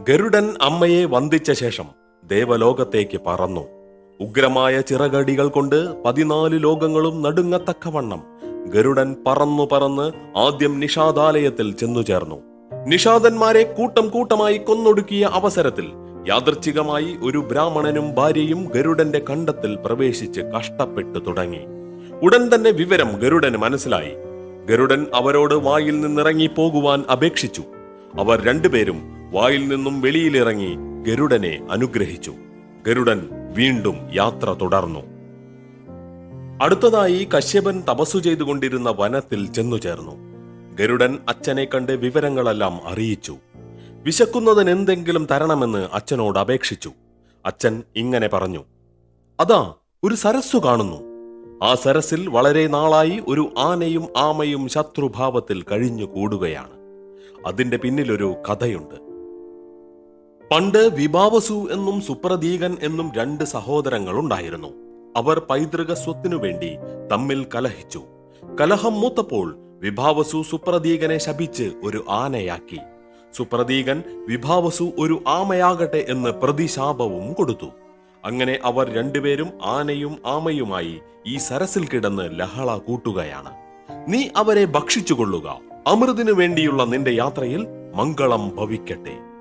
ഗരുഡൻ അമ്മയെ വന്ദിച്ച ശേഷം ദേവലോകത്തേക്ക് പറന്നു. ഉഗ്രമായ ചിറകടികൾ കൊണ്ട് പതിനാല് ലോകങ്ങളും നടുങ്ങത്തക്കവണ്ണം ഗരുഡൻ പറന്നു പറന്ന് ആദ്യം നിഷാദാലയത്തിൽ ചെന്നു ചേർന്നു. നിഷാദന്മാരെ കൂട്ടം കൂട്ടമായി കൊന്നൊടുക്കിയ അവസരത്തിൽ യാദർച്ഛികമായി ഒരു ബ്രാഹ്മണനും ഭാര്യയും ഗരുഡന്റെ കണ്ടത്തിൽ പ്രവേശിച്ച് കഷ്ടപ്പെട്ടു തുടങ്ങി. ഉടൻ തന്നെ വിവരം ഗരുഡന് മനസ്സിലായി. ഗരുഡൻ അവരോട് വായിൽ നിന്നിറങ്ങി പോകുവാൻ അപേക്ഷിച്ചു. അവർ രണ്ടുപേരും വായിൽ നിന്നും വെളിയിലിറങ്ങി ഗരുഡനെ അനുഗ്രഹിച്ചു. ഗരുഡൻ വീണ്ടും യാത്ര തുടർന്നു. അടുത്തതായി കശ്യപൻ തപസ്സു ചെയ്തുകൊണ്ടിരുന്ന വനത്തിൽ ചെന്നു ചേർന്നു ഗരുഡൻ അച്ഛനെ കണ്ട് വിവരങ്ങളെല്ലാം അറിയിച്ചു. വിശക്കുന്നതിന് എന്തെങ്കിലും തരണമെന്ന് അച്ഛനോട് അപേക്ഷിച്ചു. അച്ഛൻ ഇങ്ങനെ പറഞ്ഞു. അതാ ഒരു സരസ്സു കാണുന്നു. ആ സരസിൽ വളരെ നാളായി ഒരു ആനയും ആമയും ശത്രുഭാവത്തിൽ കഴിഞ്ഞു കൂടുകയാണ് അതിന്റെ പിന്നിലൊരു കഥയുണ്ട്. പണ്ട് വിഭാവസു എന്നും സുപ്രതീകൻ എന്നും രണ്ട് സഹോദരങ്ങൾ ഉണ്ടായിരുന്നു അവർ പൈതൃക സ്വത്തിനു വേണ്ടി തമ്മിൽ കലഹിച്ചു. കലഹം മൂത്തപ്പോൾ വിഭാവസു സുപ്രതീകനെ ശപിച്ച് ഒരു ആനയാക്കി. സുപ്രതീകൻ വിഭാവസു ഒരു ആമയാകട്ടെ എന്ന് പ്രതിശാപവും കൊടുത്തു. അങ്ങനെ അവർ രണ്ടുപേരും ആനയും ആമയുമായി ഈ സരസിൽ കിടന്ന് ലഹള കൂട്ടുകയാണ്. നീ അവരെ ഭക്ഷിച്ചുകൊള്ളുക. അമൃതിനു വേണ്ടിയുള്ള നിന്റെ യാത്രയിൽ മംഗളം ഭവിക്കട്ടെ.